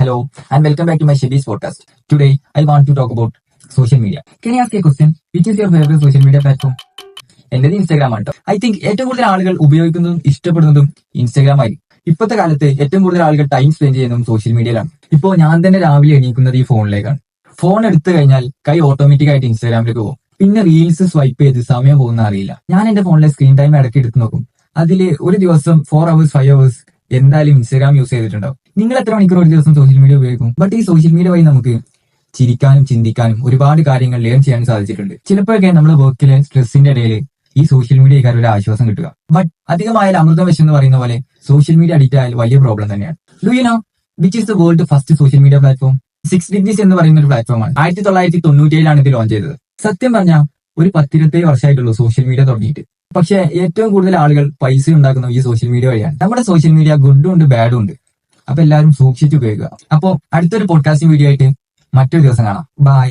Hello and welcome back to my Shibi's podcast. Today I want to talk about social media. Can I ask a question? Which is your favorite social media platform? എന്റേത് Instagram ആണ് I think ഏറ്റവും കൂടുതൽ ആളുകൾ ഉപയോഗിക്കുന്നതും ഇഷ്ടപ്പെടുന്നതും Instagram ആയിരിക്കും ഇപ്പോഴത്തെ കാലത്ത് ഏറ്റവും കൂടുതൽ ആളുകൾ ടൈം സ്പെൻഡ് ചെയ്യുന്നതും സോഷ്യൽ മീഡിയയിലാണ് ഇപ്പോൾ ഞാൻ തന്നെ രാവിലെ എണീക്കുന്നത് ഈ ഫോണിലേക്കാണ് ഫോൺ എടുത്തു കഴിഞ്ഞാൽ കൈ ഓട്ടോമാറ്റിക് ആയിട്ട് ഇൻസ്റ്റാഗ്രാമിലേക്ക് പോകും പിന്നെ റീൽസ് സ്വൈപ്പ് ചെയ്ത് സമയം പോകുന്ന അറിയില്ല ഞാൻ എന്റെ ഫോണിലെ സ്ക്രീൻ ടൈം ഇടയ്ക്ക് എടുത്ത് നോക്കും അതിൽ ഒരു ദിവസം ഫോർ അവേഴ്സ് ഫൈവ് അവേഴ്സ് എന്തായാലും ഇൻസ്റ്റാഗ്രാം യൂസ് ചെയ്തിട്ടുണ്ടാവും. നിങ്ങൾ എത്ര മണിക്കൂർ ഒരു ദിവസം സോഷ്യൽ മീഡിയ ഉപയോഗിക്കും? ബട്ട് ഈ സോഷ്യൽ മീഡിയ വഴി നമുക്ക് ചിരിക്കാനും ചിന്തിക്കാനും ഒരുപാട് കാര്യങ്ങൾ ലേൺ ചെയ്യാൻ സാധിച്ചിട്ടുണ്ട്. ചിലപ്പോഴൊക്കെ നമ്മുടെ വർക്കിലെ സ്ട്രെസ്സിന്റെ ഇടയിൽ ഈ സോഷ്യൽ മീഡിയക്കാർ ഒരു ആശ്വാസം കിട്ടുക. ബട്ട് അധികമായാൽ അമൃതം വിഷം എന്ന് പറയുന്ന പോലെ സോഷ്യൽ മീഡിയ അഡിക്റ്റ് ആയാൽ വലിയ പ്രോബ്ലം തന്നെയാണ്. Do you know which is the world first social media platform six degrees എന്ന് പറയുന്ന ഒരു പ്ലാറ്റ്ഫോമാണ് ആയിരത്തി തൊള്ളായിരത്തി തൊണ്ണൂറ്റി ഏഴിലാണ് ഇത് ലോഞ്ച് ചെയ്തത്. സത്യം പറഞ്ഞാൽ ഒരു പത്തിരുപത്തേഴ് വർഷമായിട്ടുള്ളൂ സോഷ്യൽ മീഡിയ തുടങ്ങിയിട്ട്. പക്ഷെ ഏറ്റവും കൂടുതൽ ആളുകൾ പൈസ ഉണ്ടാക്കുന്ന ഈ സോഷ്യൽ മീഡിയ വഴിയാണ്. നമ്മുടെ സോഷ്യൽ മീഡിയ ഗുഡും ഉണ്ട് ബാഡും ഉണ്ട്. അപ്പൊ എല്ലാവരും സൂക്ഷിച്ചു ഉപയോഗിക്കുക. അപ്പോ അടുത്തൊരു പോഡ്കാസ്റ്റിംഗ് വീഡിയോ ആയിട്ട് മറ്റൊരു ദിവസം കാണാം. ബൈ